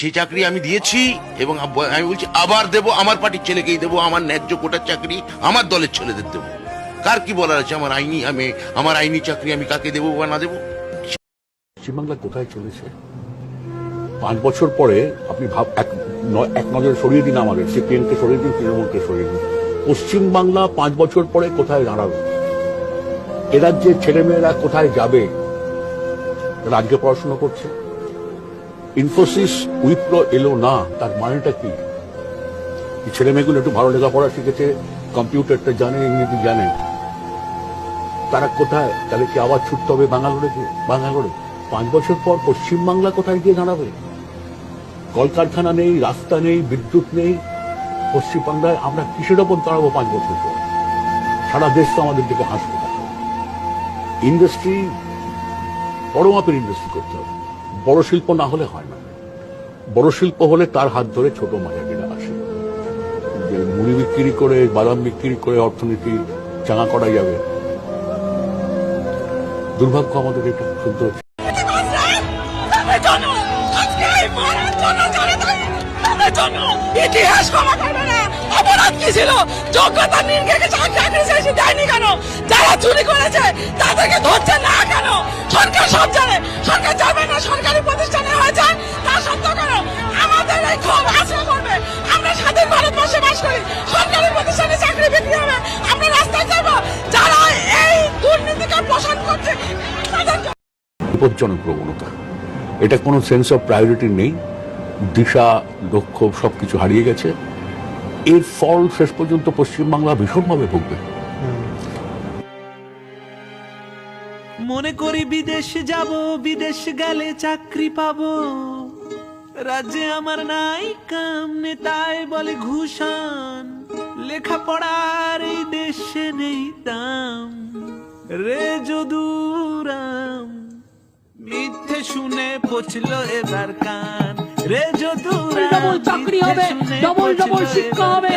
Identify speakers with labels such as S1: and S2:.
S1: সেই চাকরি আমি দিয়েছি এবং আমি বলছি, আবার দেব আমার পার্টির ছেলেকেই দেবো, আমার ন্যায্য কোটার চাকরি আমার দলের ছেলেদের দেবো। কার কি বলার আছে? আমার আইনি, আমি, আমার আইনি চাকরি আমি কাকে দেবো বা না দেবো?
S2: পশ্চিমবাংলা কোথায় চলেছে? পাঁচ বছর পরে আপনি ভাব এক এক নজরে সরিয়ে দিন আমাদের সিপিএমকে সরিয়ে দিন, তৃণমূলকে সরিয়ে দিন। পশ্চিমবাংলা পাঁচ বছর পরে কোথায় দাঁড়াবে? এ রাজ্যের ছেলেমেয়েরা কোথায় যাবে? রাজ্যে পড়াশোনা করছে? ইনফোসিস উইপ্রো এলো না, তার মানেটা কি? ছেলে মেয়েগুলো একটু ভালো লেখাপড়া শিখেছে, কম্পিউটারটা জানে, ইংরেজি জানে। তারা কোথায়? তাহলে কি আবার ছুটতে হবে বাঙ্গালোরে? বাঙ্গালোরে? পাঁচ বছর পর পশ্চিমবাংলা কোথায় গিয়ে দাঁড়াবে? কলকারখানা নেই, রাস্তা নেই, বিদ্যুৎ নেই। পশ্চিমবাংলায় আমরা কিসের ওপর দাঁড়াবো পাঁচ বছর পর? সারা দেশ তো আমাদের দিকে হাসবে। ইন্ডাস্ট্রি, বড় মাপের ইন্ডাস্ট্রি করতে হবে। বড় শিল্প না হলে হয় না। বড় শিল্প হলে তার হাত ধরে ছোট মাঝারিরা আসে। যে মুড়ি বিক্রি করে, বাদাম বিক্রি করে অর্থনীতি চাঙা করা যাবে। দুর্ভাগ্য আমাদের এটা
S3: ছিল? যোগ্যতা নির্গেকে চাকরি শেষে দেয়নি কেন যারা চুরি করেছে, তাদেরকে ধরছে না কেন? সরকার সব জানে। সরকারি
S2: বিপজ্জনক প্রবণতা। এটা কোনো সেন্স অফ প্রায়োরিটি নেই। দিশা লক্ষ্য সবকিছু হারিয়ে গেছে। এর ফল শেষ পর্যন্ত পশ্চিমবাংলা ভীষণভাবে ভুগবে।
S4: মনে করি বিদেশ যাব, বিদেশ গেলে চাকরি পাবো। রাজ্যে আমার নাই কাম, নেতায় বলে ঘুষান। লেখাপড়ার এই দেশে নেই দাম। রে শুনে পচলো এবার কান। রে যদু
S5: ডবল চাকরি হবে ডবল ডবল শিক্ষা হবে